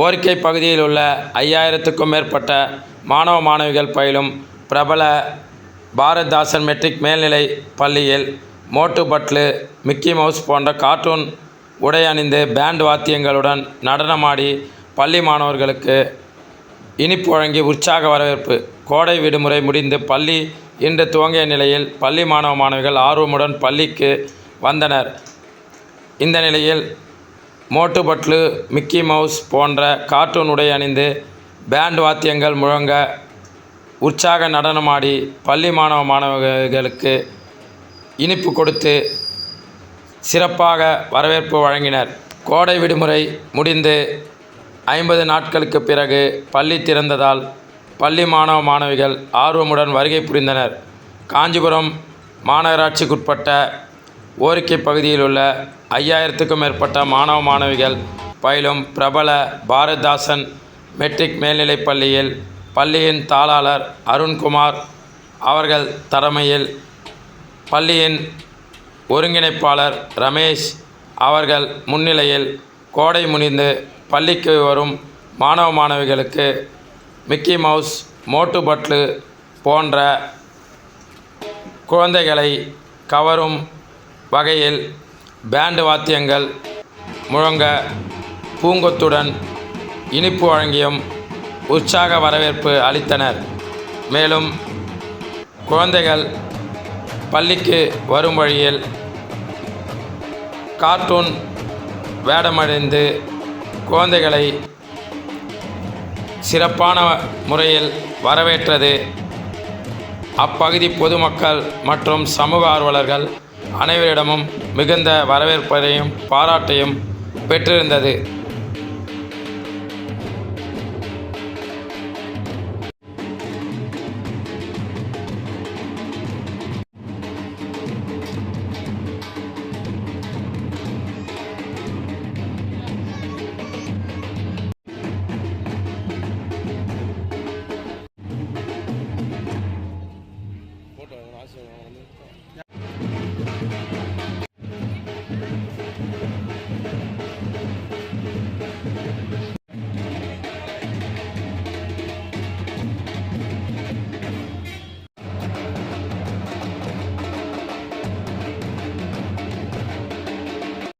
ஓரிக்கை பகுதியில் உள்ள ஐயாயிரத்துக்கும் மேற்பட்ட மாணவ மாணவிகள் பயிலும் பிரபல பாரதிதாசன் மெட்ரிக் மேல்நிலை பள்ளியில் மோட்டு பட்லு மிக்கி மவுஸ் போன்ற கார்ட்டூன் உடை அணிந்து பேண்ட் வாத்தியங்களுடன் நடனமாடி பள்ளி மாணவர்களுக்கு இனிப்பு வழங்கி உற்சாக வரவேற்பு. கோடை விடுமுறை முடிந்து பள்ளி இன்று துவங்கிய நிலையில் பள்ளி மாணவ மாணவிகள் ஆர்வமுடன் பள்ளிக்கு வந்தனர். இந்த நிலையில் மோட்டு பட்லு மிக்கி மவுஸ் போன்ற கார்ட்டூன் உடை அணிந்து பேண்ட் வாத்தியங்கள் முழங்க உற்சாக நடனமாடி பள்ளி மாணவ மாணவிகளுக்கு இனிப்பு கொடுத்து சிறப்பாக வரவேற்பு வழங்கினர். கோடை விடுமுறை முடிந்து ஐம்பது நாட்களுக்கு பிறகு பள்ளி திறந்ததால் பள்ளி மாணவ மாணவிகள் ஆர்வமுடன் வருகை புரிந்தனர். காஞ்சிபுரம் மாநகராட்சிக்குட்பட்ட ஓரிக்கை பகுதியில் உள்ள ஐயாயிரத்துக்கும் மேற்பட்ட மாணவ மாணவிகள் பயிலும் பிரபல பாரதிதாசன் மெட்ரிக் மேல்நிலைப் பள்ளியில் பள்ளியின் தாளாளர் அருண்குமார் அவர்கள் தலைமையில் பள்ளியின் ஒருங்கிணைப்பாளர் ரமேஷ் அவர்கள் முன்னிலையில் கோடை முனிந்து பள்ளிக்கு வரும் மாணவ மாணவிகளுக்கு மிக்கி மவுஸ் மோட்டு பட்லு போன்ற குழந்தைகளை கவரும் வகையில் பேண்டு வாத்தியங்கள் முழங்க பூங்கொத்துடன் இனிப்பு வழங்கியும் உற்சாக வரவேற்பு அளித்தனர். மேலும் குழந்தைகள் பள்ளிக்கு வரும் வழியில் கார்ட்டூன் வேடமடைந்து குழந்தைகளை சிறப்பான முறையில் வரவேற்றது. அப்பகுதி பொதுமக்கள் மற்றும் சமூக ஆர்வலர்கள் அனைவரிடமும் மிகுந்த வரவேற்பையும் பாராட்டையும் பெற்றிருந்தது. Thank you.